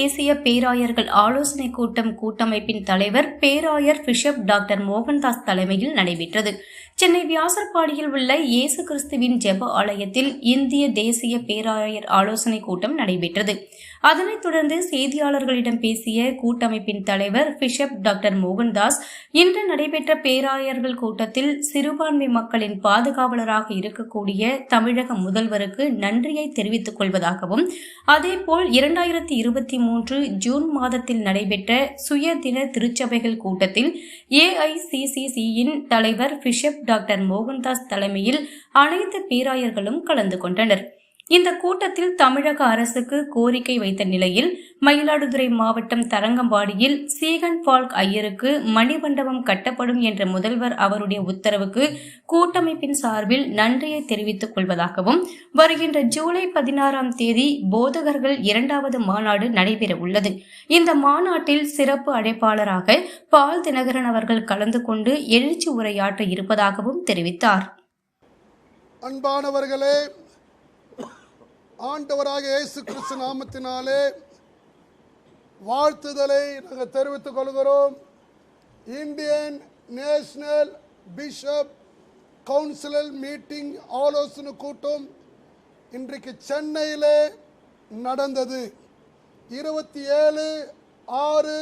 தேசிய பேராயர்கள் ஆலோசனை கூட்டம் கூட்டமைப்பின் தலைவர் பேராயர் பிஷப் டாக்டர் மோகன்தாஸ் தலைமையில் நடைபெற்றது. சென்னை வியாசர்பாடியில் உள்ள இயேசு கிறிஸ்துவின் ஜெப ஆலயத்தில் இந்திய தேசிய பேராயர் ஆலோசனை கூட்டம் நடைபெற்றது. அதனைத் தொடர்ந்து செய்தியாளர்களிடம் பேசிய கூட்டமைப்பின் தலைவர் பிஷப் டாக்டர் மோகன்தாஸ் இன்று நடைபெற்ற பேராயர்கள் கூட்டத்தில் சிறுபான்மை மக்களின் பாதுகாவலராக இருக்கக்கூடிய தமிழக முதல்வருக்கு நன்றியை தெரிவித்துக் கொள்வதாகவும் அதேபோல் இரண்டாயிரத்தி இருபத்தி மூன்று ஜூன் மாதத்தில் நடைபெற்ற சுயதின திருச்சபைகள் கூட்டத்தில் ஏஐசிசிசியின் தலைவர் பிஷப் டாக்டர் மோகன்தாஸ் தலைமையில் அனைத்து பேராயர்களும் கலந்து கொண்டனர். இந்த கூட்டத்தில் தமிழக அரசுக்கு கோரிக்கை வைத்த நிலையில் மயிலாடுதுறை மாவட்டம் தரங்கம்பாடியில் சீகன் பால்க் ஐயருக்கு மணிமண்டபம் கட்டப்படும் என்ற முதல்வர் அவருடைய உத்தரவுக்கு கூட்டமைப்பின் சார்பில் நன்றியை தெரிவித்துக் கொள்வதாகவும் வருகின்ற ஜூலை பதினாறாம் தேதி போதகர்கள் இரண்டாவது மாநாடு நடைபெற உள்ளது. இந்த மாநாட்டில் சிறப்பு அழைப்பாளராக பால் தினகரன் அவர்கள் கலந்து கொண்டு எழுச்சி உரையாற்ற இருப்பதாகவும் தெரிவித்தார். அன்பானவர்களே ஆண்டவராக இயேசு கிறிஸ்து நாமத்தினாலே வாழ்த்துதலை நாங்கள் தெரிவித்துக் கொள்கிறோம். Indian national bishop councillor meeting ஆலோசனை கூட்டம் இன்றைக்கு சென்னையிலே நடந்தது. இருபத்தி ஏழு ஆறு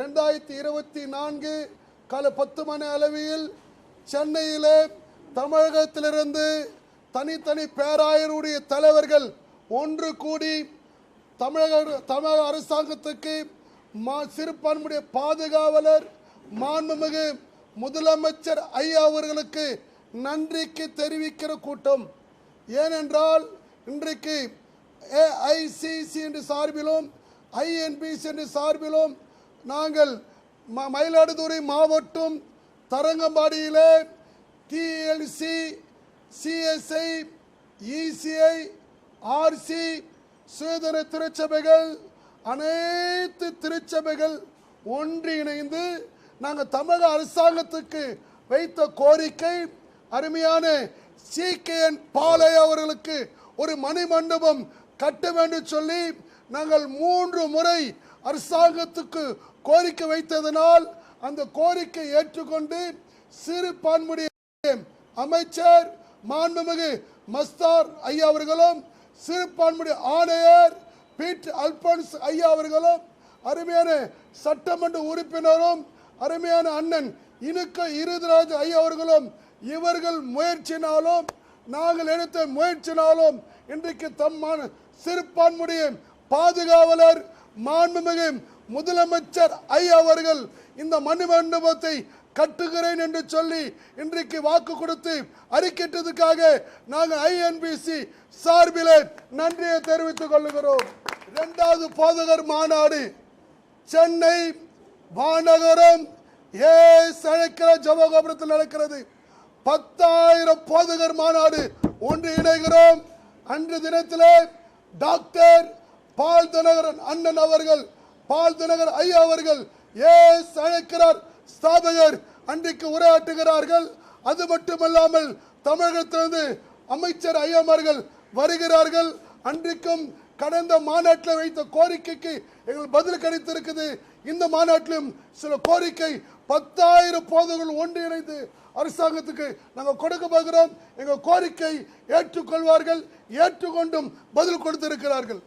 ரெண்டாயிரத்தி இருபத்தி நான்கு காலை பத்து மணி அளவில் சென்னையிலே தமிழகத்திலிருந்து தனித்தனி பேராயருடைய தலைவர்கள் ஒன்று கூடி தமிழக தமிழக அரசாங்கத்துக்கு மா சிறுபான்மையுடைய பாதுகாவலர் மாண்புமிகு முதலமைச்சர் ஐயா அவர்களுக்கு நன்றிக்கு தெரிவிக்கிற கூட்டம். ஏனென்றால் இன்றைக்கு ஏஐசிசி என்ற சார்பிலும் ஐஎன்பிசி என்ற சார்பிலும் நாங்கள் ம- மயிலாடுதுறை மாவட்டம் தரங்கம்பாடியிலே டிஎல்சி சிஎஸ்ஐ இசிஐ ஆர்சி சுயதன திருச்சபைகள் அனைத்து திருச்சபைகள் ஒன்றிணைந்து நாங்கள் தமிழக அரசாங்கத்துக்கு வைத்த கோரிக்கை அருமையான சிகேஎன் பாலை அவர்களுக்கு ஒரு மணிமண்டபம் கட்ட வேண்டும் சொல்லி நாங்கள் மூன்று முறை அரசாங்கத்துக்கு கோரிக்கை வைத்ததனால் அந்த கோரிக்கை ஏற்றுக்கொண்டு சிறுபான்மையுடைய அமைச்சர் மாண்புமிகு மஸ்தார் ஐயா அவர்களும் சிறுபான்மையுடைய ஆணையர் பீட் அல்பன்ஸ் ஐயா அவர்களும் அருமையான சட்டமன்ற உறுப்பினரும் அருமையான அண்ணன் இனுக்க இருதராஜ் ஐயா அவர்களும் இவர்கள் முயற்சினாலும் நாங்கள் எடுத்த முயற்சினாலும் இன்றைக்கு தம்மான சிறுபான்மையுடைய பாதுகாவலர் மாண்புமிகு முதலமைச்சர் ஐயா அவர்கள் இந்த மணிமண்டபத்தை கட்டுகிறேன் என்று சொல்லி இன்றைக்கு வாக்கு கொடுத்து அறிக்கிட்டதுக்காக நாங்கள் ஐஎன்பிசி சார்பிலே நன்றியை தெரிவித்துக் கொள்ளுகிறோம் இரண்டாவது போதகர் மாநாடு சென்னை மாநகரம் ஏ சழைக்கிற ஜவகோபுரத்தில் நடக்கிறது. பத்தாயிரம் போதகர் மாநாடு ஒன்று இணைகிறோம். அன்று தினத்திலே டாக்டர் பால் தினகரன் அண்ணன் அவர்கள் பால் தினகர் ஐயா அவர்கள் ஏ அழைக்கிறார் ஸ்தாபகர் அன்றைக்கு உரையாற்றுகிறார்கள். அது மட்டுமல்லாமல் தமிழகத்திலிருந்து அமைச்சர் ஐயாமார்கள் வருகிறார்கள். அன்றைக்கும் கடந்த மாநாட்டில் வைத்த கோரிக்கைக்கு எங்கள் பதில் கிடைத்திருக்குது. இந்த மாநாட்டிலும் சில கோரிக்கை பத்தாயிரம் போதகர்கள் ஒன்றிணைந்து அரசாங்கத்துக்கு நாங்கள் கொடுக்க போகிறோம். எங்கள் கோரிக்கை ஏற்றுக்கொள்வார்கள். ஏற்றுக்கொண்டும் பதில் கொடுத்திருக்கிறார்கள்.